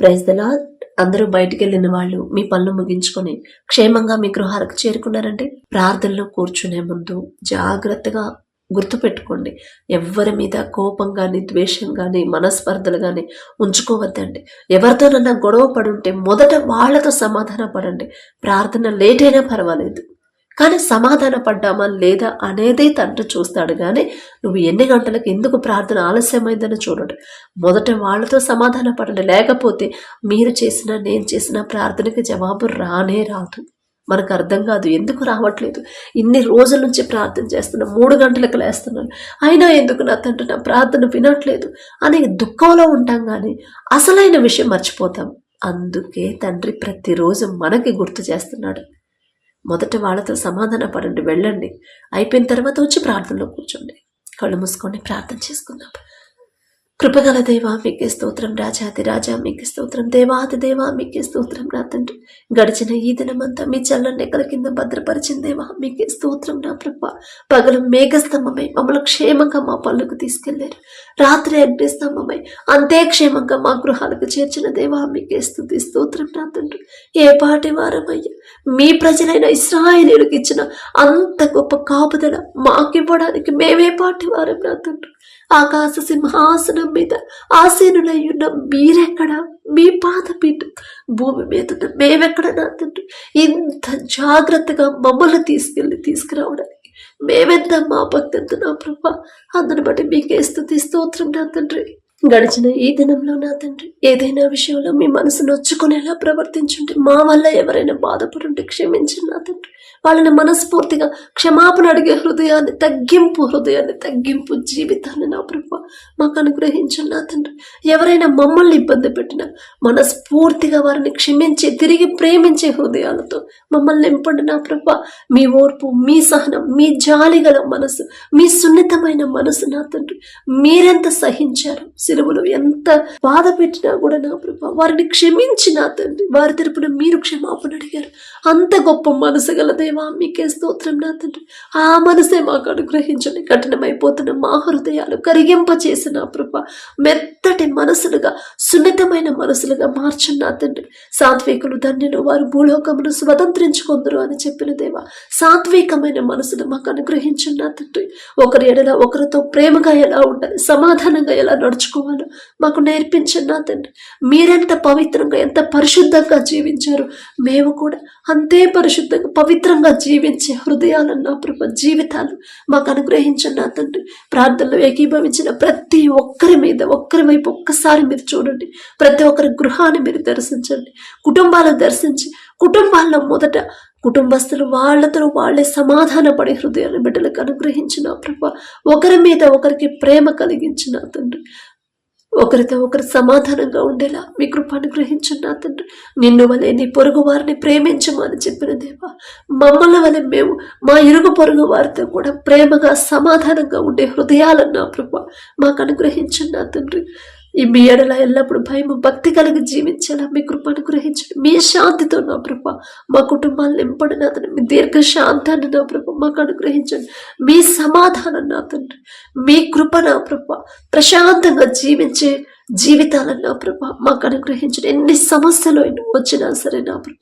Praise దలా అందరూ బయటికి వెళ్ళిన వాళ్ళు మీ పనులు ముగించుకొని క్షేమంగా మీ గృహాలకు చేరుకున్నారంటే ప్రార్థనలో కూర్చునే ముందు జాగ్రత్తగా గుర్తుపెట్టుకోండి. ఎవ్వరి మీద కోపం కానీ ద్వేషం కానీ మనస్పర్ధలు కానీ ఉంచుకోవద్దండి ఎవరితోనన్నా గొడవ పడుంటే మొదట వాళ్ళతో సమాధాన పడండి ప్రార్థన లేట్ అయినా పర్వాలేదు. కానీ సమాధాన పడ్డామా లేదా అనేదే తండ్రి చూస్తాడు. కానీ నువ్వు ఎన్ని గంటలకు ఎందుకు ప్రార్థన ఆలస్యమైందని చూడండి. మొదట వాళ్ళతో సమాధాన పడండి లేకపోతే మీరు చేసిన నేను చేసిన ప్రార్థనకి జవాబు రానే రాదు. మనకు అర్థం కాదు. ఎందుకు రావట్లేదు? ఇన్ని రోజుల నుంచి ప్రార్థన చేస్తున్నా మూడు గంటలకు లేస్తున్నాను అయినా ఎందుకు నా తండ్రి నా ప్రార్థన వినట్లేదు? అనే దుఃఖంలో ఉంటాం కానీ అసలైన విషయం మర్చిపోతాం. అందుకే తండ్రి ప్రతిరోజు మనకి గుర్తు చేస్తున్నాడు. మొదట వాళ్ళతో సమాధాన పడండి వెళ్ళండి. అయిపోయిన తర్వాత వచ్చి ప్రార్థనలో కూర్చోండి. కళ్ళు మూసుకొని ప్రార్థన చేసుకుందాం. కృపగల దేవా మీకే స్తోత్రం రాజాది రాజా మీకే స్తోత్రం దేవాది దేవా మీకే స్తోత్రం నా తండ్రి. గడిచిన ఈ దినమంతా మీ చల్లని ఎక్కల కింద భద్రపరిచిన దేవా మీకే స్తోత్రం నా ప్రభ. పగలు మేఘస్తంభమై మమ్మల్ని క్షేమంగా మా పనులకు తీసుకెళ్ళారు. రాత్రి అగ్నిస్తంభమై అంతే క్షేమంగా మా గృహాలకు చేర్చిన దేవా మీకే స్థుతి స్తోత్రం నా తండ్రి. ఏ పాటి వారమయ్యా మీ ప్రజలైన ఇస్రాయేలీలకు ఇచ్చిన అంత గొప్ప కాపుదల మాకివ్వడానికి మేమే పాటి వారం నా తండ్రి. ఆకాశ సింహాసనం మీద ఆసీనులయ్యున్న మీరెక్కడ? మీ పాదపీఠం భూమి మీద ఉన్న మేమెక్కడ నా తండ్రి ఇంత జాగ్రత్తగా మమ్మల్ని తీసుకెళ్ళి తీసుకురావడానికి మేమెంత మా భక్తి ఎంత నా ప్రభ? అందుని బట్టి మీకే స్థుతి స్తోత్రం నా తండ్రి. గడిచిన ఈ దినంలో నా తండ్రి ఏదైనా విషయంలో మీ మనసు నొచ్చుకునేలా ప్రవర్తించుంటే మా వల్ల ఎవరైనా బాధపడుంటే క్షమించండి నా తండ్రి. వాళ్ళని మనస్ఫూర్తిగా క్షమాపణ అడిగే హృదయాన్ని తగ్గింపు హృదయాన్ని తగ్గింపు జీవితాన్ని నా ప్రభు మాకు అనుగ్రహించండి నా తండ్రి. ఎవరైనా మమ్మల్ని ఇబ్బంది పెట్టినా మనస్ఫూర్తిగా వారిని క్షమించి తిరిగి ప్రేమించే హృదయాలతో మమ్మల్ని నింపండి నా ప్రభు. మీ ఓర్పు మీ సహనం మీ జాలి గల మనసు మీ సున్నితమైన మనసు నా తండ్రి. మీరెంత సహించారు సిలువలో ఎంత బాధ పెట్టినా కూడా నా ప్రభు వారిని క్షమించి నా తండ్రి. వారి తరపున మీరు క్షమాపణ అడిగారు. అంత గొప్ప మనసు గలదే దేవా మీకే స్తోత్రం నా తండ్రి. ఆ మనసే మాకు అనుగ్రహించండి. కఠినమైపోతున్న మా హృదయాలు కరిగింప చేసిన ప్రభ మెత్తటి మనసులుగా సున్నితమైన మనసులుగా మార్చండి నా తండ్రి. సాత్వికులు ధన్యులు వారు భూలోకమును స్వతంత్రించుకుందరు అని చెప్పిన దేవా సాత్వికమైన మనసును మాకు అనుగ్రహించండి నా తండ్రి. ఒకరి ఎడల ఒకరితో ప్రేమగా ఎలా ఉండాలి సమాధానంగా ఎలా నడుచుకోవాలో మాకు నేర్పించండి నా తండ్రి. మీరెంత పవిత్రంగా ఎంత పరిశుద్ధంగా జీవించారు మేము కూడా అంతే పరిశుద్ధంగా పవిత్రంగా జీవించే హృదయాలను నా ప్రభ జీవితాలు మాకు అనుగ్రహించండి నా తండ్రి. ప్రార్థనలు ఏకీభవించిన ప్రతి ఒక్కరి మీద ఒక్కరి వైపు ఒక్కసారి మీరు చూడండి. ప్రతి ఒక్కరి గృహాన్ని మీరు దర్శించండి. కుటుంబాలను దర్శించి కుటుంబాల్లో మొదట కుటుంబస్తులు వాళ్ళతో వాళ్ళే సమాధాన పడే హృదయాన్ని బిడ్డలకు అనుగ్రహించిన ప్రభ. ఒకరి మీద ఒకరికి ప్రేమ కలిగించిన తండ్రి. ఒకరితో ఒకరు సమాధానంగా ఉండేలా మీ కృప అనుగ్రహించండి నా తండ్రి. నిన్ను వలె నీ పొరుగు వారిని ప్రేమించమని చెప్పిన దేవ మమ్మల్ని వలె మేము మా ఇరుగు పొరుగు వారితో కూడా ప్రేమగా సమాధానంగా ఉండే హృదయాలన్న నా ప్రభ మాకు అనుగ్రహించండి నా తండ్రి. ఈ మీ ఎడల ఎల్లప్పుడు భయం భక్తి కలిగి జీవించేలా మీ కృప అనుగ్రహించండి మీ శాంతితో నా ప్రభ మా కుటుంబాలు నింపడి నా తండ్రి మీ దీర్ఘ శాంతాన్ని నా ప్రభ మాకు అనుగ్రహించండి. మీ సమాధానం నా తండ్రి మీ కృప నా ప్రభ ప్రశాంతంగా జీవించే జీవితాలను నా ప్రభ మాకు అనుగ్రహించండి. ఎన్ని సమస్యలు ఎన్ని వచ్చినా సరే నా ప్రభ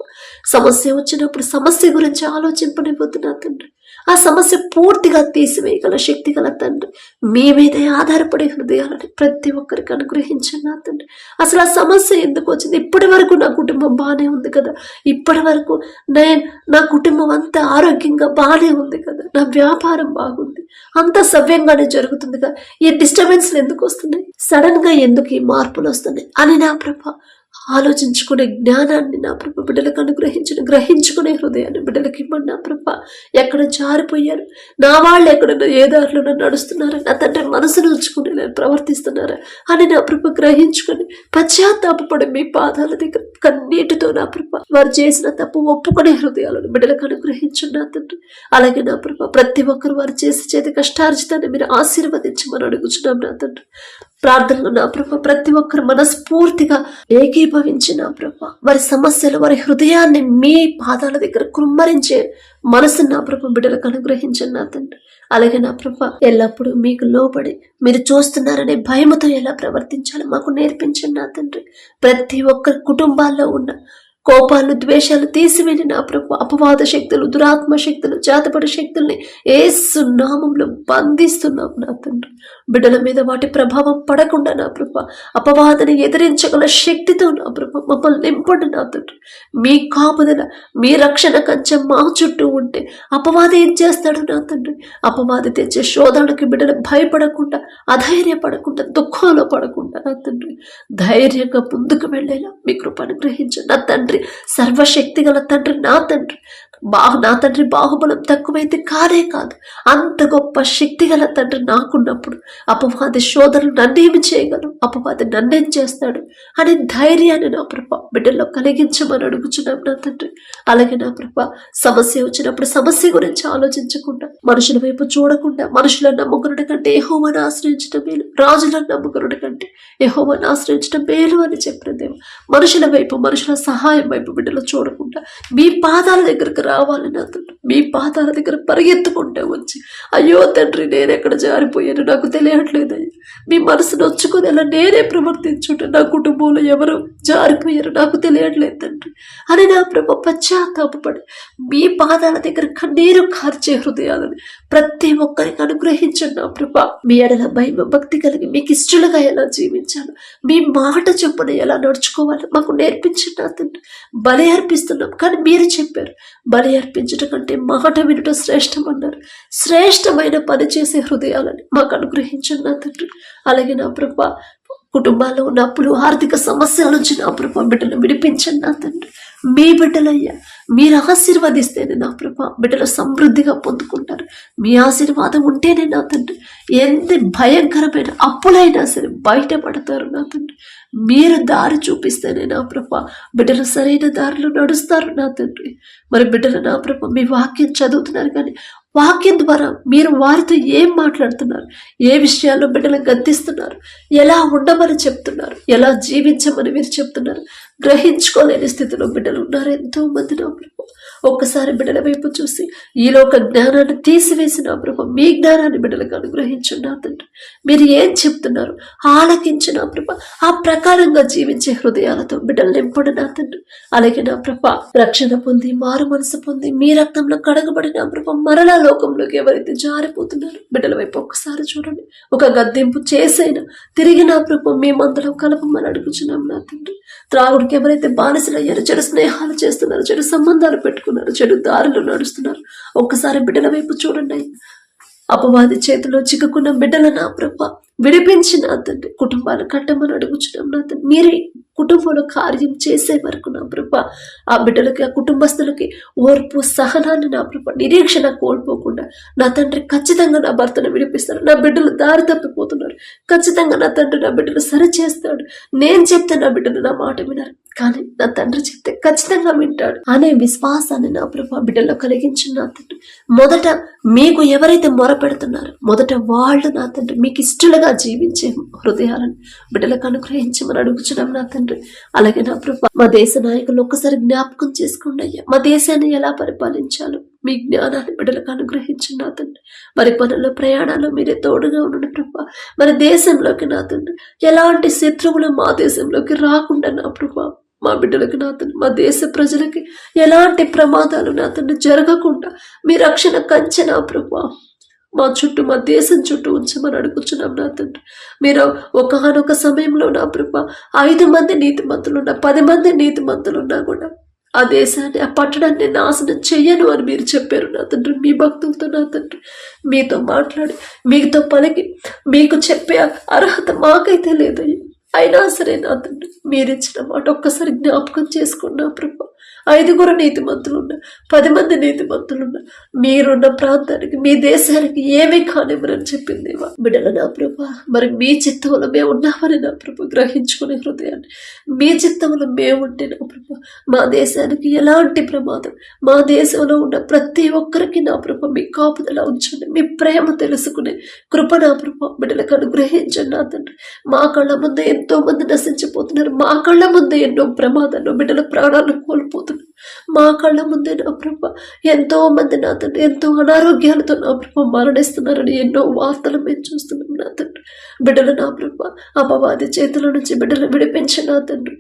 సమస్య వచ్చినప్పుడు సమస్య గురించి ఆలోచింపనిపోతున్నా తండ్రి. ఆ సమస్య పూర్తిగా తీసివేయగల శక్తి గల తండ్రి. మీ మీదే ఆధారపడే హృదయాలని ప్రతి ఒక్కరికి అనుగ్రహించండి నా తండ్రి. అసలు ఆ సమస్య ఎందుకు వచ్చింది? ఇప్పటి వరకు నా కుటుంబం బాగానే ఉంది కదా? ఇప్పటి వరకు నేను నా కుటుంబం అంతా ఆరోగ్యంగా బాగానే ఉంది కదా? నా వ్యాపారం బాగుంది. అంతా సవ్యంగానే జరుగుతుంది కదా? ఈ డిస్టర్బెన్స్లు ఎందుకు వస్తున్నాయి? సడన్గా ఎందుకు ఈ మార్పులు వస్తున్నాయి? అని నా ప్రభా ఆలోచించుకునే జ్ఞానాన్ని నా ప్రభ బిడ్డలకు అనుగ్రహించిన గ్రహించుకునే హృదయాన్ని బిడ్డలకి ఇవ్వండి నా ప్రభ. ఎక్కడ జారిపోయారు? నా వాళ్ళు ఎక్కడ ఏ దారిలో నడుస్తున్నారా నా తండ్రి మనసును ఉంచుకుని నేను ప్రవర్తిస్తున్నారా అని నా ప్రభ గ్రహించుకొని పశ్చాత్తాపడి మీ పాదాల దగ్గర కన్నీటితో నా ప్రభ వారు చేసిన తప్పు ఒప్పుకునే హృదయాలను బిడ్డలకు అనుగ్రహించండి నా తండ్రి. అలాగే నా ప్రభ ప్రతి ఒక్కరు వారు చేసి చేతి కష్టార్జితాన్ని మీరు ఆశీర్వదించమని అడుగుచున్నాం నా తండ్రి. ప్రార్థనలు నా ప్రభ ప్రతి ఒక్కరు మనస్ఫూర్తిగా ఏకీభవించి నా ప్రభ. వారి సమస్యలు వారి హృదయాన్ని మీ పాదాల దగ్గర కుమ్మరించే మనసు నా ప్రభ బిడ్డలకు అనుగ్రహించండి నా తండ్రి. అలాగే నా ప్రభ ఎల్లప్పుడూ మీకు లోబడి మీరు చూస్తున్నారనే భయముతో ఎలా ప్రవర్తించాలో మాకు నేర్పించండి నా తండ్రి. ప్రతి ఒక్కరి కుటుంబాల్లో ఉన్న కోపాలు ద్వేషాలు తీసివేని నా ప్రభు అపవాద శక్తులు దురాత్మ శక్తులు జాతపడ శక్తుల్ని ఏసు నామంలో బంధిస్తున్నాం నా తండ్రి. బిడ్డల మీద వాటి ప్రభావం పడకుండా నా ప్రభు అపవాదని ఎదిరించగల శక్తితో నా ప్రభు మమ్మల్ని నింపండి నా తండ్రి. మీ కాపుదల మీ రక్షణ కంచె మా చుట్టూ ఉంటే అపవాద ఏం చేస్తాడు నా తండ్రి? అపవాది తెచ్చే శోధనకి బిడ్డలు భయపడకుండా అధైర్యపడకుండా దుఃఖంలో పడకుండా నా తండ్రి ధైర్యంగా ముందుకు వెళ్ళేలా మీ కృపను గ్రహించండి నా తండ్రి. సర్వశక్తి గల తండ్రి నా తండ్రి. బాహు నా తండ్రి బాహుబలం తక్కువైతే కాదే కాదు. అంత గొప్ప శక్తి గల తండ్రి నాకున్నప్పుడు అపవాది శోధనలు నన్నేమి చేయగలవు అపవాది నన్నేం చేస్తాడు? అనే ధైర్యాన్ని నా ప్రభ బిడ్డల్లో కలిగించమని అడుగుచున్నాం నా తండ్రి. అలాగే నా ప్రభ సమస్య వచ్చినప్పుడు సమస్య గురించి ఆలోచించకుండా మనుషుల వైపు చూడకుండా మనుషులను నమ్ముకున్నట కంటే యెహోవాను ఆశ్రయించడం మేలు రాజులను నమ్ముకున్నట కంటే యెహోవాను ఆశ్రయించడం మేలు అని చెప్పిన దేవ మనుషుల వైపు మనుషుల సహాయం వైపు బిడ్డలు చూడకుండా మీ పాదాల దగ్గరకు రావాలి నా మీ పాదాల దగ్గర పరిగెత్తుకుంటే వచ్చి అయ్యో తండ్రి నేను ఎక్కడ జారిపోయాను నాకు తెలియట్లేదయ్యా మీ మనసు నొచ్చుకునేలా నేనే ప్రవర్తించుంటే నా కుటుంబంలో ఎవరు జారిపోయారు నాకు తెలియట్లేదు తండ్రి. అని నా ప్రభు పశ్చాత్తాపడి మీ పాదాల దగ్గర కన్నీరు కార్చే హృదయాలని ప్రతి ఒక్కరికి అనుగ్రహించండి నా ప్రభ. మీ ఎడల భయం భక్తి కలిగి మీకు ఇష్టలుగా ఎలా జీవించాలో మీ మాట చొప్పున ఎలా నడుచుకోవాలో మాకు నేర్పించండి నా తండ్రి. బలి అర్పిస్తున్నాం కానీ మీరు చెప్పారు బలి అర్పించట కంటే మాట వినటం శ్రేష్టమన్నారు. శ్రేష్టమైన పని చేసే హృదయాలని మాకు అనుగ్రహించండి నా తండ్రి. అలాగే నా ప్రభ కుటుంబాల్లో ఉన్న అప్పులు ఆర్థిక సమస్యల నుంచి నా ప్రభ బిడ్డలు విడిపించండి నా తండ్రి. మీ బిడ్డలయ్యా మీరు ఆశీర్వదిస్తేనే నా ప్రభ బిడ్డలు సమృద్ధిగా పొందుకుంటారు. మీ ఆశీర్వాదం ఉంటేనే నా తండ్రి. ఎంత భయంకరమైన అప్పులైనా సరే బయటపడతారు నా తండ్రి. మీరు దారి చూపిస్తేనే నా ప్రభ. బిడ్డలు సరైన దారిలో నడుస్తారు నా తండ్రి. మరి బిడ్డలు నా ప్రభ మీ వాక్యం చదువుతున్నారు కానీ వాక్యం ద్వారా మీరు వారితో ఏం మాట్లాడుతున్నారు? ఏ విషయాల్లో బిడ్డలు గద్దిస్తున్నారు? ఎలా ఉండమని చెప్తున్నారు? ఎలా జీవించమని మీరు చెప్తున్నారు? గ్రహించుకోలేని స్థితిలో బిడ్డలు ఉన్నారు ఎంతో మంది నా ప్రభు. ఒక్కసారి బిడ్డల వైపు చూసి ఈలోక జ్ఞానాన్ని తీసివేసిన నా ప్రభు మీ జ్ఞానాన్ని బిడ్డలకు అనుగ్రహించండి తండ్రి. మీరు ఏం చెప్తున్నారు? ఆలకించిన నా ప్రభ ఆ ప్రకారంగా జీవించే హృదయాలతో బిడ్డలు నింపడు నా తండ్రి. అలాగే నా ప్రభ రక్షణ పొంది మారు మనసు పొంది మీ రక్తంలో కడగబడిన నా ప్రభ మరలా లోకంలోకి ఎవరైతే జారిపోతున్నారు బిడ్డల వైపు ఒక్కసారి చూడండి. ఒక గద్దెంపు చేసైనా తిరిగి నా ప్రభు మీ మందరం కలపమని అడుగుచున్నాం నా తండ్రి. త్రాగుడికి ఎవరైతే బానిసలయ్యారో చెడు స్నేహాలు చేస్తున్నారు చెడు సంబంధాలు పట్టుకున్నారు చెడు దారిలో నడుస్తున్నారు. ఒక్కసారి బిడ్డల వైపు చూడండి. అపవాది చేతిలో చిక్కుకున్న బిడ్డల నా ప్రభ. విడిపించిన నా తండ్రి కుటుంబాలు కట్టమని అడుగుచున్నాం నా తండ్రి మీరే కుటుంబంలో కార్యం చేసే వరకు నా ప్రభ ఆ బిడ్డలకి ఆ కుటుంబస్తులకి ఓర్పు సహనాన్ని నా ప్రభ నిరీక్షణ కోల్పోకుండా నా తండ్రి ఖచ్చితంగా నా భర్తను విడిపిస్తారు నా బిడ్డలు దారి తప్పిపోతున్నారు. ఖచ్చితంగా నా తండ్రి నా బిడ్డలు సరి చేస్తాడు నేను చెప్తే నా బిడ్డలు నా మాట వినారు. కానీ నా తండ్రి చెప్తే ఖచ్చితంగా వింటాడు. అనే విశ్వాసాన్ని నా ప్రభా బిడ్డలో కలిగించిన నా తండ్రి మొదట మీకు ఎవరైతే మొర పెడుతున్నారో మొదట వాళ్ళు నా తండ్రి మీకు ఇష్టలుగా జీవించే హృదయాలను బిడ్డలకు అనుగ్రహించమని అడుగుచున్నాం నా తండ్రి. అలాగే నా ప్రభా మా దేశ నాయకులు ఒక్కసారి జ్ఞాపకం చేసుకోండి అయ్యా. మా దేశాన్ని ఎలా పరిపాలించాలో మీ జ్ఞానాన్ని బిడ్డలకు అనుగ్రహించండి నా తండ్రి. మరి పనుల్లో ప్రయాణాల్లో మీరే తోడుగా ఉండండి ప్రభా. మన దేశంలోకి నా తండ్రి ఎలాంటి శత్రువులు మా దేశంలోకి రాకుండా నా ప్రభా మా బిడ్డలకి నా మా దేశ ప్రజలకి ఎలాంటి ప్రమాదాలు నా జరగకుండా మీ రక్షణ కంచె నా ప్రభా. మా చుట్టూ మా దేశం చుట్టూ ఉంచమని అడుగుచున్నాం నా తండ్రి. మీరు ఒకనొక సమయంలో నా ప్రభ ఐదు మంది నీతిమంతులున్నా పది మంది నీతిమంతులున్నా కూడా ఆ దేశాన్ని ఆ పట్టణాన్ని నాశనం చేయను అని మీరు చెప్పారు నా తండ్రి. మీ భక్తులతో నా తండ్రి. మీతో మాట్లాడి మీతో పలికి మీకు చెప్పే అర్హత మాకైతే లేదయ్యా. అయినా సరే నా తండ్రి మీరిచ్చిన మాట ఒక్కసారి జ్ఞాపకం చేసుకున్నా ప్రభా. ఐదుగురు నీతిమంతులున్నా పది మంది నీతిమంతులున్నా మీరున్న ప్రాంతానికి మీ దేశానికి ఏమీ కానివ్వరని చెప్పిందేవా బిడ్డల నా ప్రభ మరి మీ చిత్తంలో మేము ఉన్నామని నా ప్రభ గ్రహించుకునే హృదయాన్ని మీ చిత్తంలో మేము ఉంటే నా ప్రభ మా దేశానికి ఎలాంటి ప్రమాదం మా దేశంలో ఉన్న ప్రతి ఒక్కరికి నా ప్రభ మీ కాపుదల ఉంచండి మీ ప్రేమ తెలుసుకునే కృప నా ప్రభ బిడ్డలకు అనుగ్రహించండి నా తండ్రి. మా కళ్ళ ముందే ఎంతో మంది నశించిపోతున్నారు మా కళ్ళ ముందే ఎన్నో ప్రమాదాలు బిడ్డల ప్రాణాలు కోల్పోతున్నారు. మా కళ్ళ ముందే నా ప్రభ. ఎంతో మంది నా తండ్రి ఎంతో అనారోగ్యాలతో నా ప్రభ మరణిస్తున్నారని ఎన్నో వార్తలు మేము చూస్తున్నాం నా తండ్రి. బిడ్డలు నా ప్రభ అపవాది చేతుల నుంచి బిడ్డలు విడిపించి నా తండ్రి.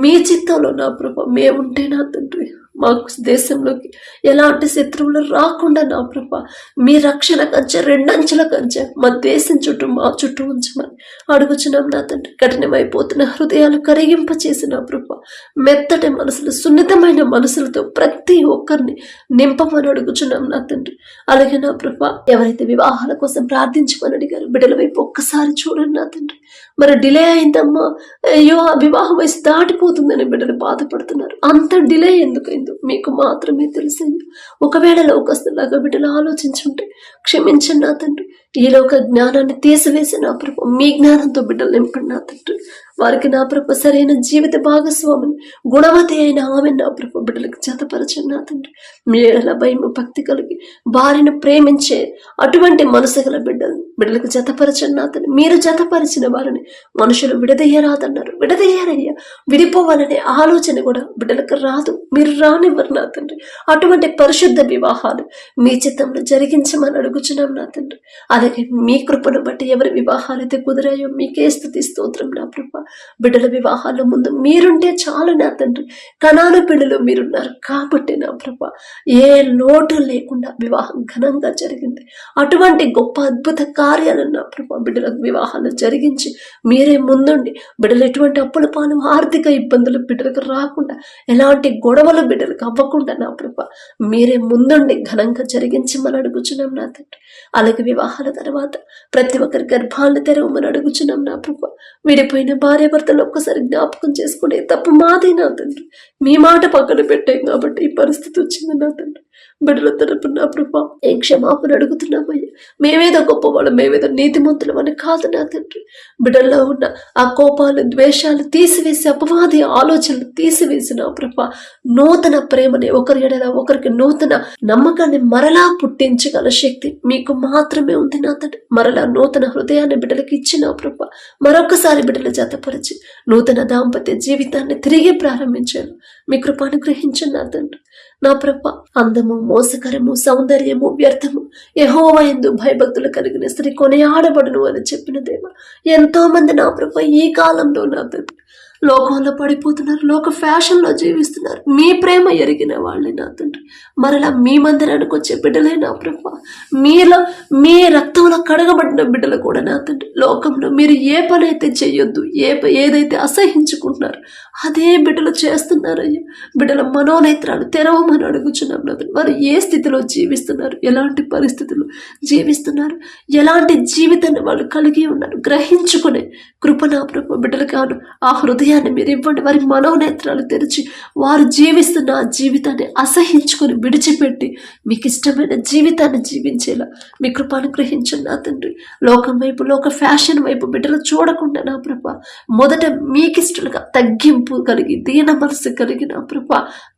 మీ చిత్తంలో నా ప్రభ మేముంటే నా తండ్రి. మాకు దేశంలోకి ఎలాంటి శత్రువులు రాకుండా నా ప్రభ మీ రక్షణ కంచె రెండంచెల కంచె మా దేశం చుట్టూ మా చుట్టూ ఉంచమని అడుగుచున్నాం నా తండ్రి. కఠినమైపోతున్న హృదయాలు కరిగింప చేసిన ప్రభ మెత్తటి మనసులు సున్నితమైన మనసులతో ప్రతి ఒక్కరిని నింపమని అడుగుచున్నాం నా తండ్రి. అలాగే నా ప్రభ ఎవరైతే వివాహాల కోసం ప్రార్థించమని అడిగారు బిడ్డల వైపు ఒక్కసారి చూడండి నా తండ్రి. మరి డిలే అయిందమ్మా. అయ్యో ఆ వివాహం వయసు దాటిపోతుందని బిడ్డలు బాధపడుతున్నారు. అంత డిలే ఎందుకైందో మీకు మాత్రమే తెలిసింది ఒకవేళ లోకస్తులాగా బిడ్డలు ఆలోచించుంటే క్షమించండి నా తండ్రి. ఈ లోక జ్ఞానాన్ని తీసివేసి నా ప్రభు మీ జ్ఞానంతో బిడ్డలు నింపండి నా తండ్రి. వారికి నా ప్రభు సరైన జీవిత భాగస్వామిని గుణవతి అయిన ఆమె నా ప్రభు బిడ్డలకు జతపరచండి నా తండ్రి. మేడల భయం భక్తి కలిగి భార్యను ప్రేమించే అటువంటి మనసు గల బిడ్డలు బిడ్డలకు జతపరచండి నా తండ్రి. మీరు జతపరిచిన వారిని మనుషులు విడదయ్యరాదన్నారు విడదయ్యారయ్యా విడిపోవాలనే ఆలోచన కూడా బిడ్డలకు రాదు. మీరు రానివ్వరు నా తండ్రి. అటువంటి పరిశుద్ధ వివాహాలు మీ చిత్తంలో జరిగించమని అడుగుచున్నాం నా తండ్రి. అలాగే మీ కృపను బట్టి ఎవరి వివాహాలు అయితే కుదిరాయో మీకే స్థుతి స్తోత్రం నా ప్రభ. బిడ్డల వివాహాల ముందు మీరుంటే చాలు నా తండ్రి. కణాల బిడ్డలు మీరున్నారు కాబట్టి నా ప్రభ. ఏ లోటు లేకుండా వివాహం ఘనంగా జరిగింది. అటువంటి గొప్ప అద్భుత కార్యాలను నా ప్రభ బిడ్డలకు వివాహాలు జరిగించి మీరే ముందుండి. బిడ్డలు ఎటువంటి అప్పుల పాలు ఆర్థిక ఇబ్బందులు బిడ్డలకు రాకుండా ఎలాంటి గొడవలు బిడ్డలకు అవ్వకుండా నా ప్రభ మీరే ముందుండి ఘనంగా జరిగించి మనం అడుగుచున్నాం నా తండ్రి. అలాగే వివాహాల తర్వాత ప్రతి ఒక్కరి గర్భాలను తెరవమని అడుగుచున్నాం నా ప్రభ. విడిపోయిన భార్య భార్యాభర్తలు ఒక్కసారి జ్ఞాపకం చేసుకునే తప్పు మాదే నా తండ్రి. మీ మాట పక్కన పెట్టాం కాబట్టి ఈ పరిస్థితి వచ్చింది నా తండ్రి. బిడ్డల తరపున నా ప్రభా ఏం క్షమాపణ అడుగుతున్నామయ్యా? మేమేదో గొప్పవాళ్ళం మేమేదో నీతిమంతులం అని కాదు నా తండ్రి. బిడ్డల్లో ఉన్న ఆ కోపాలు ద్వేషాలు తీసివేసి అపవాది ఆలోచనలు తీసివేసి నా ప్రభా నూతన ప్రేమని ఒకరి ఎడల ఒకరికి నూతన నమ్మకాన్ని మరలా పుట్టించగల శక్తి మీకు మాత్రమే ఉంది నా తండ్రి. మరలా నూతన హృదయాన్ని బిడ్డలకి ఇచ్చిన ప్రభా మరొకసారి బిడ్డలు జతపరిచి నూతన దాంపత్య జీవితాన్ని తిరిగి ప్రారంభించాను మీ కృపాను గ్రహించండి నా తండ్రి. నా ప్రభ అందము మోసకరము సౌందర్యము వ్యర్థము యహోవయందు భయభక్తులు కలిగిన స్త్రీ కొనియాడబడును అని చెప్పిన దేవ ఎంతో మంది నా ప్రభ ఈ కాలంలో నా తండ్రి లోకంలో పడిపోతున్నారు లోక ఫ్యాషన్లో జీవిస్తున్నారు. మీ ప్రేమ ఎరిగిన వాళ్ళే నా తండ్రి. మరలా మీ మందిరానికి వచ్చే బిడ్డలే నా ప్రభ. మీలో మీ రక్తంలో కడగబడిన బిడ్డలు కూడా నా తండ్రి. లోకంలో మీరు ఏ పని అయితే చేయొద్దు ఏ ప- ఏదైతే అసహించుకుంటున్నారు అదే బిడ్డలు చేస్తున్నారయ్యా. బిడ్డల మనోనేత్రాలు తెరవమని అడుగుచున్నాం నా తండ్రి. వారు ఏ స్థితిలో జీవిస్తున్నారు ఎలాంటి పరిస్థితులు జీవిస్తున్నారు ఎలాంటి జీవితాన్ని వాళ్ళు కలిగి ఉన్నారు గ్రహించుకునే కృప నా ప్రభు. బిడ్డలు కాను ఆ హృదయాన్ని మీరు ఇవ్వండి. వారి మనోనేత్రాలు తెరిచి వారు జీవిస్తున్న ఆ జీవితాన్ని అసహించుకొని విడిచిపెట్టి మీకు ఇష్టమైన జీవితాన్ని జీవించేలా మీ కృపను గ్రహించండి నా తండ్రి. లోకం వైపు లోక ఫ్యాషన్ వైపు బిడ్డలు చూడకుండా నా ప్రభ మొదట మీకిష్టలుగా తగ్గింపు కలిగి దీన మనసు కలిగి నా ప్రభ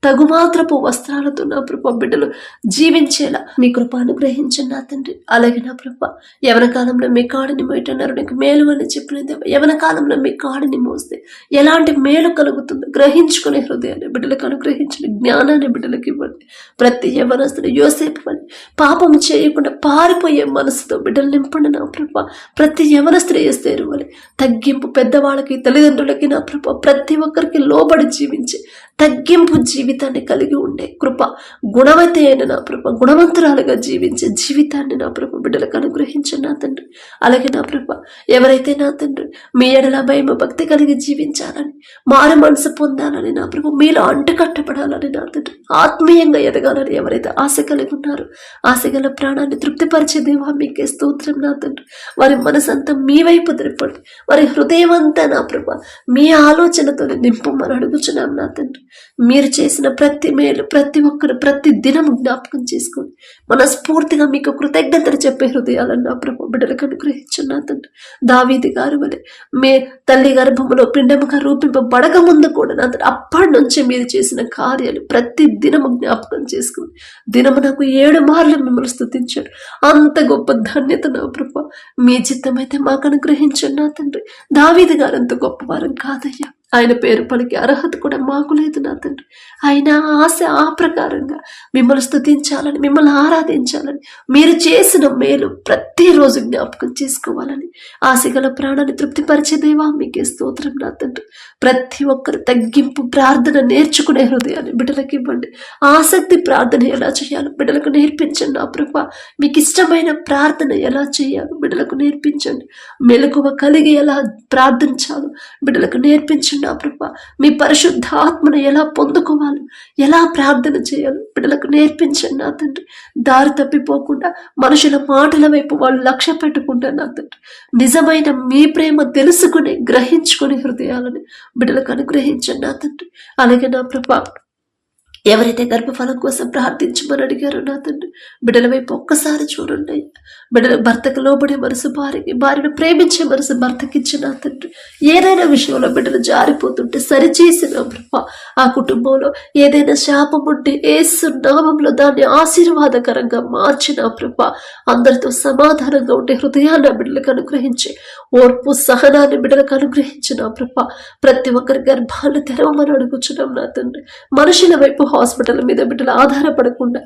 తగుమాత్రపు వస్త్రాలతో నా ప్రభ బిడ్డలు జీవించేలా మీ కృపను గ్రహించండి నా తండ్రి. అలాగే నా ప్రభ యవన కాలంలో మీ కాడిని మోయటన్నారు నీకు మేలు అని చెప్పిన యవన కాలంలో మీ కాడిని మోస్తే ఎలాంటి మేలు కలుగుతుందో? గ్రహించుకునే హృదయాన్ని బిడ్డలకు అనుగ్రహించిన జ్ఞానాన్ని బిడ్డలకు ఇవ్వండి. ప్రతి యవనస్తుని యోసేపు అని పాపం చేయకుండా పారిపోయే మనసుతో బిడ్డలు నింపండి నా ప్రభ. ప్రతి యవనస్తుని వేస్తేరు అని తగ్గింపు పెద్దవాళ్ళకి తల్లిదండ్రులకి నా ప్రభ. ప్రతి ఒక్కరికి లోబడి జీవించి తగ్గింపు జీవితాన్ని కలిగి ఉండే కృప గుణవతి అయిన నా ప్రభ గుణవంతురాలుగా జీవించే జీవితాన్ని నా ప్రభ బిడ్డలకు అనుగ్రహించండి నా తండ్రి. అలాగే నా ప్రభ ఎవరైతే నా తండ్రి మీ ఎడల భయం భక్తి కలిగి జీవించాలని మారు మనసు పొందాలని నా ప్రభు మీలో అంటుకట్టబడాలని నా తండ్రి. ఆత్మీయంగా ఎదగాలని ఎవరైతే ఆశ కలిగి ఉన్నారో ఆశ గల ప్రాణాన్ని తృప్తిపరిచే దేవా మీకే స్తోత్రం నా తండ్రి. వారి మనసంతా మీ వైపు తిరపండి వారి హృదయం అంతా నా ప్రభ మీ ఆలోచనతో నింపమని అడుగుచున్నాం నా తండ్రి. మీరు చేసిన ప్రతి మేలు ప్రతి ఒక్కరు ప్రతి దినం జ్ఞాపకం చేసుకోండి. మనస్ఫూర్తిగా మీకు కృతజ్ఞతలు చెప్పే హృదయాలను నా ప్రభు బిడ్డలకు అనుగ్రహించున్నా తండ్రి. దావీది గారు వలె మే తల్లి గర్భములో పిండముగా రూపింపబడక ముందు కూడా నా తండ్రి అప్పటి నుంచి మీరు చేసిన కార్యాలు ప్రతి దినము జ్ఞాపకం చేసుకుని దినము నాకు ఏడు మార్లు మిమ్మల్ని స్థుతించాడు. అంత గొప్ప ధన్యత నా ప్రభు. మీ చిత్తమైతే మాకు అనుగ్రహించున్నా తండ్రి. దావీది గారు అంత గొప్పవారం కాదయ్యా. ఆయన పేరు పలికి అర్హత కూడా మాకు లేదు నా తండ్రి. ఆయన ఆశ ఆ ప్రకారంగా మిమ్మల్ని స్థుతించాలని మిమ్మల్ని ఆరాధించాలని మీరు చేసిన మేలు ప్రతిరోజు జ్ఞాపకం చేసుకోవాలని ఆశగల ప్రాణాన్ని తృప్తిపరిచే దేవా మీకే స్తోత్రం నా తండ్రి. ప్రతి ఒక్కరు తగ్గింపు ప్రార్థన నేర్చుకునే హృదయాన్ని బిడ్డలకి ఇవ్వండి. ఆసక్తి ప్రార్థన ఎలా చేయాలో బిడ్డలకు నేర్పించండి నా ప్రభ. మీకు ఇష్టమైన ప్రార్థన ఎలా చేయాలో బిడ్డలకు నేర్పించండి. మెలకువ కలిగి ఎలా ప్రార్థించాలో బిడ్డలకు నేర్పించండి. నా ప్రభా మీ పరిశుద్ధాత్మను ఎలా పొందుకోవాలి? ఎలా ప్రార్థన చేయాలో? బిడ్డలకు నేర్పించండి నా తండ్రి. దారి తప్పిపోకుండా మనుషుల మాటల వైపు వాళ్ళు లక్ష్య పెట్టుకుంటా నా తండ్రి. నిజమైన మీ ప్రేమ తెలుసుకుని గ్రహించుకుని హృదయాలని బిడ్డలకు అనుగ్రహించండి నా తండ్రి. అలాగే నా ప్రభా ఎవరైతే గర్భఫలం కోసం ప్రార్థించమని అడిగారో నా తండ్రి బిడ్డల వైపు ఒక్కసారి చూడండి అయ్యా. బిడ్డల భర్తకు లోబడే మనసు భార్యకి భార్యను ప్రేమించే మనసు భర్తకి ఇచ్చిన తండ్రి. ఏదైనా విషయంలో బిడ్డలు జారిపోతుంటే సరిచేసిన బ్రహ్మ ఆ కుటుంబంలో ఏదైనా శాపం ఉంటే ఏసు నామంలో దాన్ని ఆశీర్వాదకరంగా మార్చిన బ్రహ్మ అందరితో సమాధానంగా ఉండే హృదయాన్ని బిడ్డలకు అనుగ్రహించి ఓర్పు సహనాన్ని బిడ్డలకు అనుగ్రహించిన బ్రహ్మ ప్రతి ఒక్కరి గర్భాలు తెరవమని అడుగుచున్నాం నా తండ్రి. మనుషుల వైపు హాస్పిటల్ మీద బిడ్డలు ఆధారపడకుండా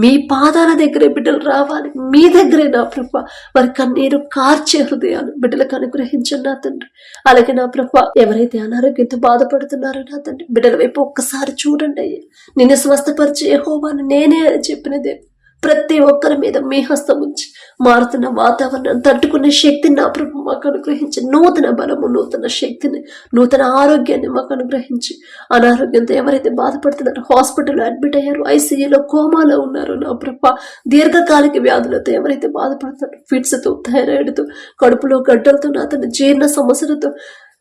మీ పాదాల దగ్గరే బిడ్డలు రావాలి మీ దగ్గరే నా ప్రభ. వారి కన్నీరు కార్చే హృదయాలు బిడ్డలకు అనుగ్రహించండి నా తండ్రి. అలాగే నా ప్రభ ఎవరైతే అనారోగ్యంతో బాధపడుతున్నారో నా తండ్రి బిడ్డల వైపు ఒక్కసారి చూడండి అయ్యా. నిన్ను స్వస్థపరిచే యెహోవాను నేనే అని చెప్పినదే. ప్రతి ఒక్కరి మీద మీ హస్తం ఉంచి మారుతున్న వాతావరణం తట్టుకునే శక్తిని నా ప్రభు మాకు అనుగ్రహించి నూతన బలము నూతన శక్తిని నూతన ఆరోగ్యాన్ని మాకు అనుగ్రహించి అనారోగ్యంతో ఎవరైతే బాధపడుతున్నారో హాస్పిటల్లో అడ్మిట్ అయ్యారు ఐసీయూలో కోమాలో ఉన్నారు నా ప్రభ దీర్ఘకాలిక వ్యాధులతో ఎవరైతే బాధపడుతున్నారో ఫిట్స్తో థైరాయిడ్తో కడుపులో గడ్డలతో నా తన జీర్ణ సమస్యలతో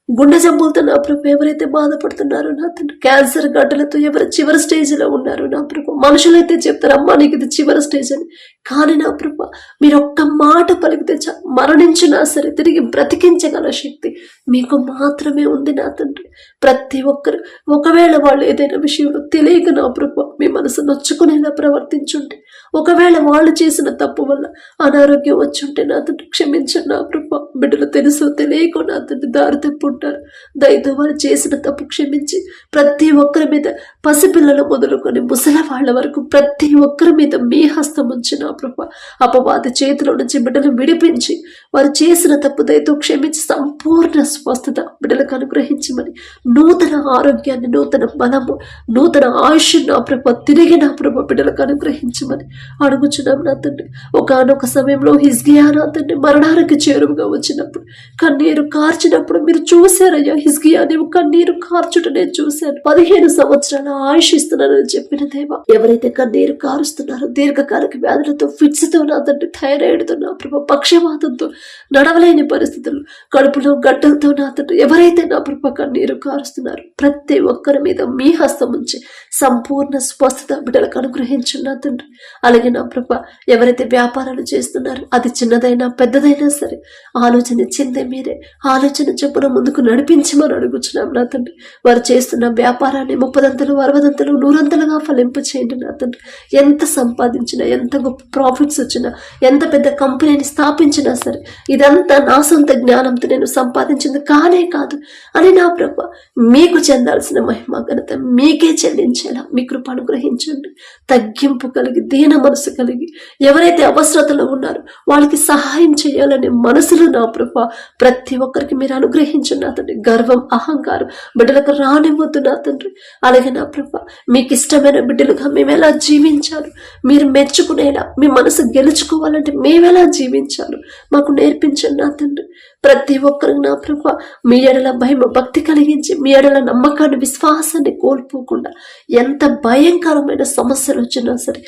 గుండె జబ్బులతో నా ప్రభు ఎవరైతే బాధపడుతున్నారో నా తండ్రి క్యాన్సర్ గడ్డలతో ఎవరు చివరి స్టేజ్లో ఉన్నారు నా ప్రభు. మనుషులైతే చెప్తారు అమ్మా నీకు ఇది చివరి స్టేజ్ అని. కానీ నా ప్రభు మీరు ఒక్క మాట పలికితే చా మరణించినా సరే తిరిగి బ్రతికించగల శక్తి మీకు మాత్రమే ఉంది నా తండ్రి. ప్రతి ఒక్కరు ఒకవేళ వాళ్ళు ఏదైనా విషయంలో తెలియక నా ప్రభు మీ మనసు నొచ్చుకునేలా ప్రవర్తించుంటే ఒకవేళ వాళ్ళు చేసిన తప్పు వల్ల అనారోగ్యం వచ్చుంటే నా అతను క్షమించండి నా ప్రభ. బిడ్డలు తెలుసో తెలియకో నా తండ్రి దారి తప్పుంటారు. దయతో వారు చేసిన తప్పు క్షమించి ప్రతి ఒక్కరి మీద పసిపిల్లలు మొదలుకొని ముసలి వాళ్ళ వరకు ప్రతి ఒక్కరి మీద మీ హస్తం ఉంచి నా ప్రభు. అపవాది చేతిలో నుంచి బిడ్డలు విడిపించి వారు చేసిన తప్పు దయతో క్షమించి సంపూర్ణ స్వస్థత బిడ్డలకు అనుగ్రహించమని నూతన ఆరోగ్యాన్ని నూతన బలము నూతన ఆయుష్ నా ప్రభ తిరిగి నా ప్రభ బిడ్డలకు అనుగ్రహించమని అడుగుచున్నాం నా తండ్రి. ఒకనొక సమయంలో హిజ్గియా నా తండ్రి మరణానికి చేరువుగా వచ్చినప్పుడు కన్నీరు కార్చినప్పుడు మీరు చూశారయ్యా హిజ్గియా నీవు కన్నీరు కార్చుట నేను చూశాను. పదిహేను సంవత్సరాలు ఆయుష్ ఇస్తున్నానని చెప్పిన దేవ ఎవరైతే కన్నీరు కారుస్తున్నారో దీర్ఘకాలిక వ్యాధులతో ఫిట్స్తో నా తండ్రి థైరాయిడ్తో నా ప్రభ పక్షవాతంతో నడవలేని పరిస్థితులు కడుపులో గడ్డలతో నా తండ్రి ఎవరైతే నా ప్రభ కన్నీరు కారుస్తున్నారు ప్రతి ఒక్కరి మీద మీ హస్తం ఉంచి సంపూర్ణ స్వస్థత బిడ్డలకు అనుగ్రహించున్నా తండ్రి. అలాగే నా ప్రభ ఎవరైతే వ్యాపారాలు చేస్తున్నారో అది చిన్నదైనా పెద్దదైనా సరే ఆలోచన ఇచ్చిందే మీరే. ఆలోచన చెప్పున ముందుకు నడిపించమని అడుగుచున్నాం నా తండ్రి. వారు చేస్తున్న వ్యాపారాన్ని ముప్పదంతలు అరవదంతలు నూరంతలుగా ఫలింపు చేయండి నా తండ్రి. ఎంత సంపాదించినా ఎంత గొప్ప ప్రాఫిట్స్ వచ్చినా ఎంత పెద్ద కంపెనీని స్థాపించినా సరే ఇదంతా నా సొంత జ్ఞానంతో నేను సంపాదించింది కానే కాదు. అని నా ప్రభ మీకు చెందాల్సిన మహిమ ఘనత మీకే చెల్లించేలా మీ కృప అనుగ్రహించండి. తగ్గింపు కలిగి దీన మనసు కలిగి ఎవరైతే అవసరతలో ఉన్నారో వాళ్ళకి సహాయం చేయాలనే మనసులో నా ప్రభ ప్రతి ఒక్కరికి మీరు అనుగ్రహించండి నా తండ్రి గర్వం అహంకారం బిడ్డలకు రానివ్వద్దు నా తండ్రి. అలాగే నా ప్రభ మీకు ఇష్టమైన బిడ్డలుగా మేము ఎలా జీవించాలి? మీరు మెచ్చుకునేలా మీ మనసు గెలుచుకోవాలంటే మేము ఎలా జీవించాలి? మాకు నేర్పించండి నా తండ్రి. ప్రతి ఒక్కరికి నా ప్రభ మీ ఎడల భయం భక్తి కలిగించి మీ ఎడల నమ్మకాన్ని విశ్వాసాన్ని కోల్పోకుండా ఎంత భయంకరమైన సమస్యలు వచ్చినా సరే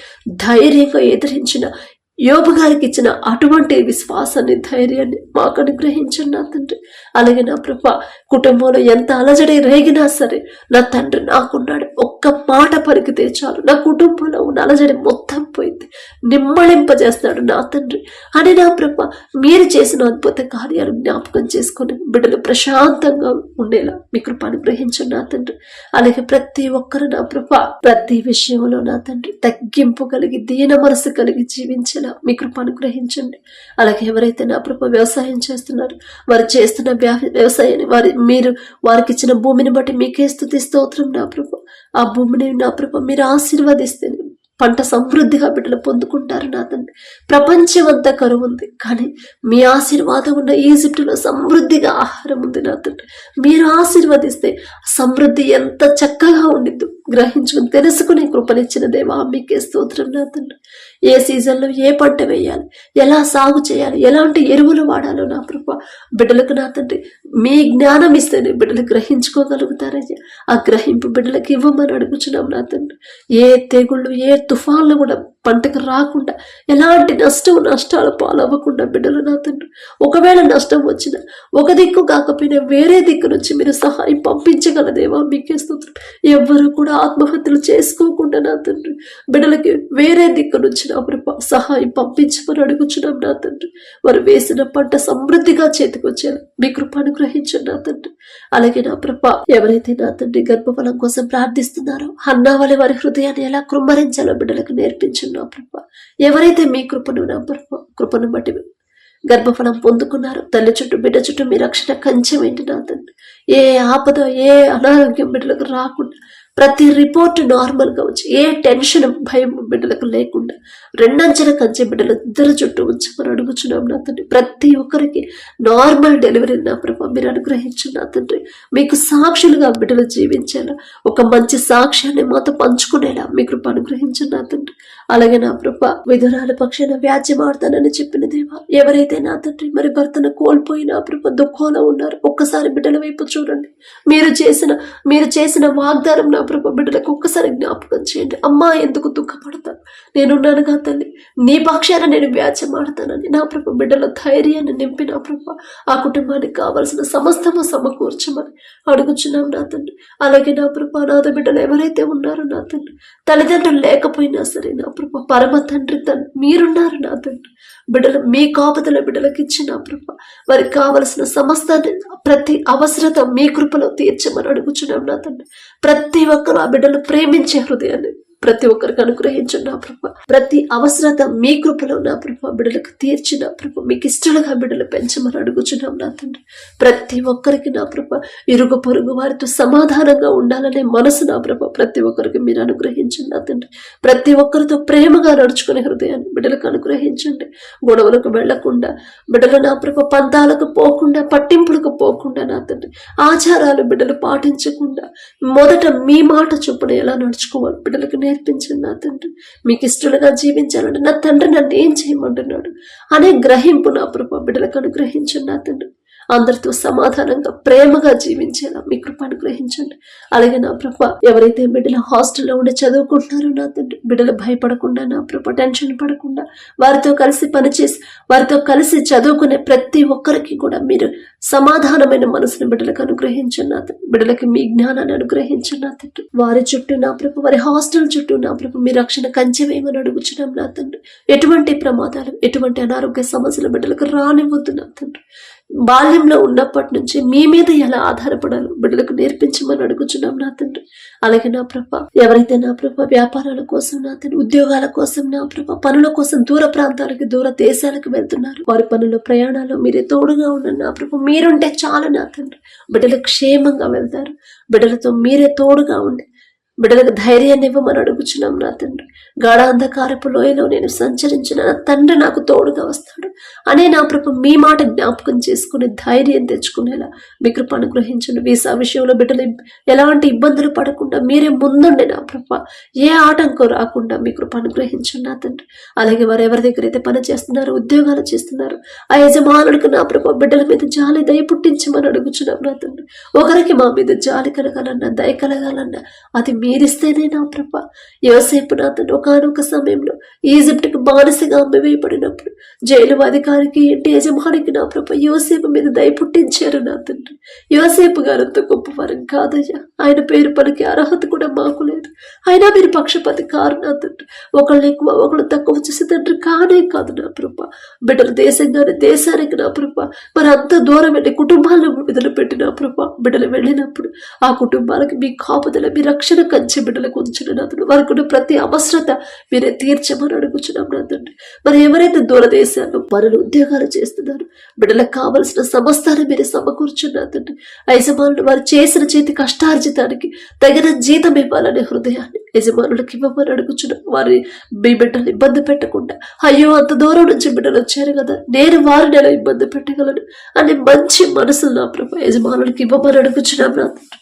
ధైర్యంగా ఎదిరించిన యోబు గారికి ఇచ్చిన అటువంటి విశ్వాసాన్ని ధైర్యాన్ని మాకు అనుగ్రహించండి నా తండ్రి. అలాగే నా ప్రభ కుటుంబంలో ఎంత అలజడి రేగినా సరే నా తండ్రి నాకున్నాడు. ఒక్క మాట పలికితే చాలు. నా కుటుంబంలో ఉన్న అలజడి మొత్తం పోయింది. నిమ్మళింపజేస్తాడు నా తండ్రి. అని నా ప్రభ మీరు చేసిన అద్భుత కార్యాలు జ్ఞాపకం చేసుకొని బిడ్డలు ప్రశాంతంగా ఉండేలా మీ కృప అనుగ్రహించండి నా తండ్రి. అలాగే ప్రతి ఒక్కరు నా ప్రభ ప్రతి విషయంలో నా తండ్రి తగ్గింపు కలిగి దీన మనసు కలిగి జీవించేలా మీ కృప అనుగ్రహించండి అలాగే ఎవరైతే నా ప్రభ వ్యవసాయం చేస్తున్నారు వారు చేస్తున్న వ్యవసాయాన్ని వారి మీరు వారికి ఇచ్చిన భూమిని బట్టి మీకే స్థుతి స్తోత్రం నా ప్రభు. ఆ భూమిని నా ప్రభ మీరు ఆశీర్వదిస్తే పంట సమృద్ధిగా బిడ్డలు పొందుకుంటారు నా తండ్రి. ప్రపంచం అంతా కరువు ఉంది కానీ మీ ఆశీర్వాదం ఉన్న ఈజిప్టులో సమృద్ధిగా ఆహారం ఉంది నా తండ్రి. మీరు ఆశీర్వదిస్తే సమృద్ధి ఎంత చక్కగా ఉండిద్దు గ్రహించుకుని తెలుసుకునే కృపనిచ్చిన దేవా మీకే స్తోత్రం నా తండ్రి. ఏ సీజన్లో ఏ పంట వేయాలి? ఎలా సాగు చేయాలి? ఎలాంటి ఎరువులు వాడాలో నా ప్రభు బిడ్డలకు నా తండ్రి మీ జ్ఞానం ఇస్తేనే బిడ్డలు గ్రహించుకోగలుగుతారయ్యా ఆ గ్రహింపు బిడ్డలకు ఇవ్వమని అడుగుచున్నాం నా తండ్రి. ఏ తెగుళ్ళు ఏ తుఫాన్లు కూడా పంటకు రాకుండా ఎలాంటి నష్టం నష్టాలు పాలవ్వకుండా బిడ్డలు నా తండ్రి. ఒకవేళ నష్టం వచ్చినా ఒక దిక్కు కాకపోయినా వేరే దిక్కు నుంచి మీరు సహాయం పంపించగలదేమో మీకే స్తోత్రం. ఎవ్వరు కూడా ఆత్మహత్యలు చేసుకోకుండా నా తండ్రి. బిడ్డలకి వేరే దిక్కు నుంచి నా ప్రభ సహాయం పంపించమని అడుగుచున్నాం నా తండ్రి. వారు వేసిన పంట సమృద్ధిగా చేతికొచ్చారు మీ కృప అనుగ్రహించండి నా తండ్రి. అలాగే నా ప్రభ ఎవరైతే నా తండ్రి గర్భఫలం కోసం ప్రార్థిస్తున్నారో అన్నా వారి హృదయాన్ని ఎలా కృమ్మరించాలో బిడ్డలకు నేర్పించండి నా ప్రభ. ఎవరైతే మీ కృపను నా ప్రభ కృపను బట్టి గర్భఫలం పొందుకున్నారు తల్లి చుట్టూ బిడ్డ చుట్టూ మీ రక్షణ కంచెం ఏంటి నా తండ్రి. ఏ ఆపద ఏ అనారోగ్యం బిడ్డలకు రాకుండా ప్రతి రిపోర్ట్ నార్మల్గా వచ్చి ఏ టెన్షన్ భయం బిడ్డలకు లేకుండా రెండంచెల కంచె బిడ్డలు ఇద్దరు చుట్టూ ఉంచమని అడుగుచున్నాం నా తండ్రి. ప్రతి ఒక్కరికి నార్మల్ డెలివరీ నా ప్రభా మీరు అనుగ్రహించు నా తండ్రి. మీకు సాక్షులుగా బిడ్డలు జీవించేలా ఒక మంచి సాక్ష్యాన్ని మాతో పంచుకునేలా మీ కృప అనుగ్రహించు నా తండ్రి. అలాగే నా ప్రభ విధురాల పక్షాన వ్యాజ్యం ఆడతానని చెప్పిన దేవా ఎవరైతే నా తండ్రి మరి భర్తను కోల్పోయి నా ప్రభ దుఃఖంలో ఉన్నారు. ఒక్కసారి బిడ్డల వైపు చూడండి. మీరు చేసిన మీరు చేసిన వాగ్దానం నా ప్రభ బిడ్డలకు ఒక్కసారి జ్ఞాపకం చేయండి. అమ్మా ఎందుకు దుఃఖపడతాను నేనున్నానుగా తల్లి నీ పక్షాన నేను వ్యాజ్యం ఆడతానని నా ప్రభ బిడ్డల ధైర్యాన్ని నింపి నా ప్రభ ఆ కుటుంబానికి కావలసిన సమస్తము సమకూర్చమని అడుగుచున్నాం నా తండ్రి. అలాగే నా ప్రభ అనాథ బిడ్డలు ఎవరైతే ఉన్నారో నా తండ్రి తల్లిదండ్రులు లేకపోయినా సరే నా ప్రభ పరమ తండ్రి తన్ మీరున్నారు నా తండ్రి. బిడ్డలు మీ కాపుదల బిడ్డలకు ఇచ్చిన ప్రభ వారికి కావలసిన సమస్తాన్ని ప్రతి అవసరత మీ కృపలో తీర్చమని అడుగుచున్నాం నా తండ్రి. ప్రతి ఒక్కరు ఆ బిడ్డలు ప్రేమించే హృదయాన్ని ప్రతి ఒక్కరికి అనుగ్రహించండి నా ప్రభ. ప్రతి అవసరత మీ కృపలో నా ప్రభ. బిడ్డలకు తీర్చి నా ప్రభ. మీకు ఇష్టలుగా బిడ్డలు పెంచమని అడుగుచున్నాం నా తండ్రి. ప్రతి ఒక్కరికి నా ప్రభ. ఇరుగు పొరుగు వారితో సమాధానంగా ఉండాలనే మనసు నా ప్రభ. ప్రతి ఒక్కరికి మీరు అనుగ్రహించండి నా తండ్రి. ప్రతి ఒక్కరితో ప్రేమగా నడుచుకునే హృదయాన్ని బిడ్డలకు అనుగ్రహించండి. గొడవలకు వెళ్ళకుండా బిడ్డలు నా ప్రభ పంతాలకు పోకుండా పట్టింపులకు పోకుండా నా తండ్రి. ఆచారాలు బిడ్డలు పాటించకుండా మొదట మీ మాట చొప్పున ఎలా నడుచుకోవాలి? బిడ్డలకు నేర్పించండి నా తండ్రి. మీకు ఇష్టలుగా జీవించాలంటే నా తండ్రి నన్ను ఏం చేయమంటున్నాడు? అనే గ్రహింపు నా ప్రభ బిడ్డలకు అనుగ్రహించండి నా తండ్రి. అందరితో సమాధానంగా ప్రేమగా జీవించేలా మీ కృప అనుగ్రహించండి. అలాగే నా ప్రభ ఎవరైతే బిడ్డలు హాస్టల్లో ఉండి చదువుకుంటున్నారో నా తండ్రి బిడ్డలు భయపడకుండా నా ప్రభ టెన్షన్ పడకుండా వారితో కలిసి పనిచేసి వారితో కలిసి చదువుకునే ప్రతి ఒక్కరికి కూడా మీరు సమాధానమైన మనసుని బిడ్డలకు అనుగ్రహించండి నా తండ్రి. బిడ్డలకి మీ జ్ఞానాన్ని అనుగ్రహించండి నా తండ్రి. వారి చుట్టూ నా ప్రభు వారి హాస్టల్ చుట్టూ నా ప్రభు మీ రక్షణ కంచెవేమని అడుగుచున్నాం నా తండ్రి. ఎటువంటి ప్రమాదాలు ఎటువంటి అనారోగ్య సమస్యలు బిడ్డలకు రానివ్వద్దు నా తండ్రి. బాల్యంలో ఉన్నప్పటి నుంచి మీ మీద ఎలా ఆధారపడాలో బిడ్డలకు నేర్పించమని అడుగుచున్నాం నా తండ్రి. అలాగే నా ప్రభ ఎవరైతే నా ప్రభ వ్యాపారాల కోసం నా తండ్రి ఉద్యోగాల కోసం నా ప్రభ పనుల కోసం దూర ప్రాంతాలకి దూర దేశాలకు వెళ్తున్నారు. వారి పనుల ప్రయాణాలు మీరే తోడుగా ఉన్న నా ప్రభ. మీరుంటే చాలు నా తండ్రి. బిడ్డలు క్షేమంగా వెళ్తారు. బిడ్డలతో మీరే తోడుగా ఉండి బిడ్డలకు ధైర్యాన్ని ఇవ్వమని అడుగుచున్నాం నా తండ్రి. గాఢాంధకారపు లోయలో నేను సంచరించిన నా తండ్రి నాకు తోడుగా వస్తాడు. అనే నా ప్రభు మీ మాట జ్ఞాపకం చేసుకుని ధైర్యం తెచ్చుకునేలా మీ కృప అనుగ్రహించండి. వీసా విషయంలో బిడ్డలు ఎలాంటి ఇబ్బందులు పడకుండా మీరే ముందుండి నా ప్రభ ఏ ఆటంకం రాకుండా మీ కృప అనుగ్రహించండి నా తండ్రి. అలాగే వారు ఎవరి దగ్గర అయితే పని చేస్తున్నారు ఉద్యోగాలు చేస్తున్నారు ఆ యజమానుడికి నా ప్రభ బిడ్డల మీద జాలి దయ పుట్టించమని అడుగుచున్నాం నా తండ్రి. ఒకరికి మా మీద జాలి కలగాలన్నా దయ కలగాలన్నా అది మీ మీరిస్తేనే నా ప్రభ. యోసేపు నా ఒకనొక సమయంలో ఈజిప్ట్కి బానిసగా అమ్మివేయబడినప్పుడు జైలు అధికారికి ఇంటి యజమానికి నా ప్రభ యోసేపు మీద దయ పుట్టించారు నా తండ్రి. యోసేపు గారు అంత గొప్పవారం కాదయ్యా. ఆయన పేరు పలికి అర్హత కూడా మాకు లేదు. అయినా మీరు పక్షపాతి కారు నా తండ్రి. ఒకళ్ళు ఎక్కువ ఒకళ్ళు తక్కువ చేసే తండ్రి కానే కాదు నా ప్రభ. బిడ్డలు దేశంగానే దేశానికి నా ప్రభ. మరి అంత దూరం వెళ్ళి కుటుంబాలను విడుదల పెట్టిన ప్రభ. బిడ్డలు వెళ్ళినప్పుడు ఆ కుటుంబాలకు మీ కాపుదల మీ రక్షణ మంచి బిడ్డలకు ఉంచిన నాథుడు. వారికి ఉన్న ప్రతి అవసరత మీరే తీర్చమని అడుగుచున్నాం అతండి మరి ఎవరైతే దూరదేశాల్లో పనులు ఉద్యోగాలు చేస్తున్నారు బిడ్డలకు కావలసిన సమస్తాన్ని మీరే సమకూర్చున్నాదండి యజమానులు వారు చేసిన చేతి కష్టార్జితానికి తగిన జీతం ఇవ్వాలనే హృదయాన్ని యజమానులకు ఇవ్వమని అడుగుచున్నాం. వారి మీ బిడ్డలు ఇబ్బంది పెట్టకుండా అయ్యో అంత దూరం నుంచి బిడ్డలు వచ్చారు కదా నేను వారిని ఎలా ఇబ్బంది పెట్టగలను? అని మంచి మనసులు నా ప్రభు యజమానులకు ఇవ్వమని అడుగుచున్నాం నా తండ్రి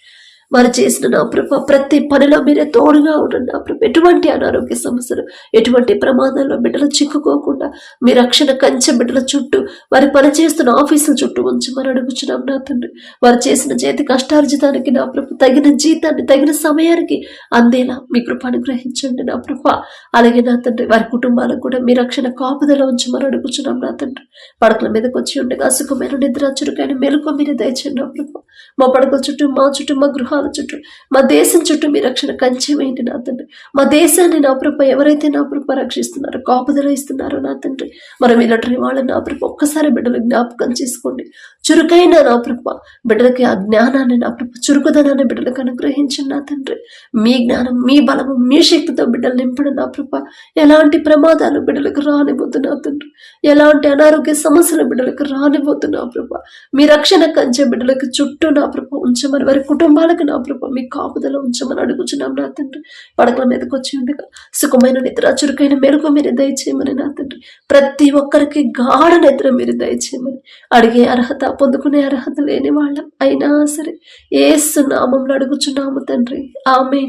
వారు చేసిన నా ప్రభ ప్రతి పనిలో మీరే తోడుగా ఉండండి నా ప్రభ. ఎటువంటి అనారోగ్య సమస్యలు ఎటువంటి ప్రమాదాల్లో బిడ్డలు చిక్కుకోకుండా మీ రక్షణ కంచె బిడ్డల చుట్టూ వారి పని చేస్తున్న ఆఫీసుల చుట్టూ ఉంచి మరి అడుగుచున్నాం నా తండ్రి. వారు చేసిన చేతి కష్టార్జితానికి నా ప్రభు తగిన జీతాన్ని తగిన సమయానికి అందేలా మీ కృప అనుగ్రహించండి నా ప్రభ. అలాగే నా తండ్రి వారి కుటుంబాలకు కూడా మీ రక్షణ కాపుదల ఉంచి మరి అడుగుచున్నాం నా తండ్రి. పడకల మీదకి వచ్చి ఉండగా సుఖమైన నిద్ర చురుకైన మెలకు మీరే దయచండి నా ప్రభు. మా పడకల చుట్టూ మా చుట్టూ మా గృహ గృహాల చుట్టూ మా దేశం చుట్టూ మీ రక్షణ కంచె వేయండి నా తండ్రి. మా దేశాన్ని నా ప్రభ ఎవరైతే నా ప్రభ రక్షిస్తున్నారో కాపుదలు ఇస్తున్నారో నా తండ్రి మనం ఇలాంటి వాళ్ళు నా ప్రభ ఒక్కసారి బిడ్డలు జ్ఞాపకం చేసుకోండి. చురుకైన నా ప్రభ బిడ్డలకి ఆ జ్ఞానాన్ని నా ప్రభ చురుకుదనాన్ని బిడ్డలకు అనుగ్రహించండి నా తండ్రి. మీ జ్ఞానం మీ బలము మీ శక్తితో బిడ్డలు నింపడం నా ప్రభ ఎలాంటి ప్రమాదాలు బిడ్డలకు రానివద్దు నా తండ్రి. ఎలాంటి అనారోగ్య సమస్యలు బిడ్డలకు రానివద్దు నా ప్రభ మీ రక్షణ కంచె బిడ్డలకు చుట్టూ నా ప్రభ ఉంచమని వారి కుటుంబాలకు నా ప్రభ మీ కాపుదల ఉంచమని అడుగుచున్నాం నా తండ్రి. పడకల మీదకి వచ్చి ఉండగా సుఖమైన నిద్ర చురుకైన మెరుగు మీరు దయచేయమని నా తండ్రి. ప్రతి ఒక్కరికి గాఢ నిద్ర మీరు దయచేయమని అడిగే అర్హత పొందుకునే అర్హత లేని వాళ్ళం అయినా సరే ఏ నామంలో అడుగుచున్నాము తండ్రి. ఆమె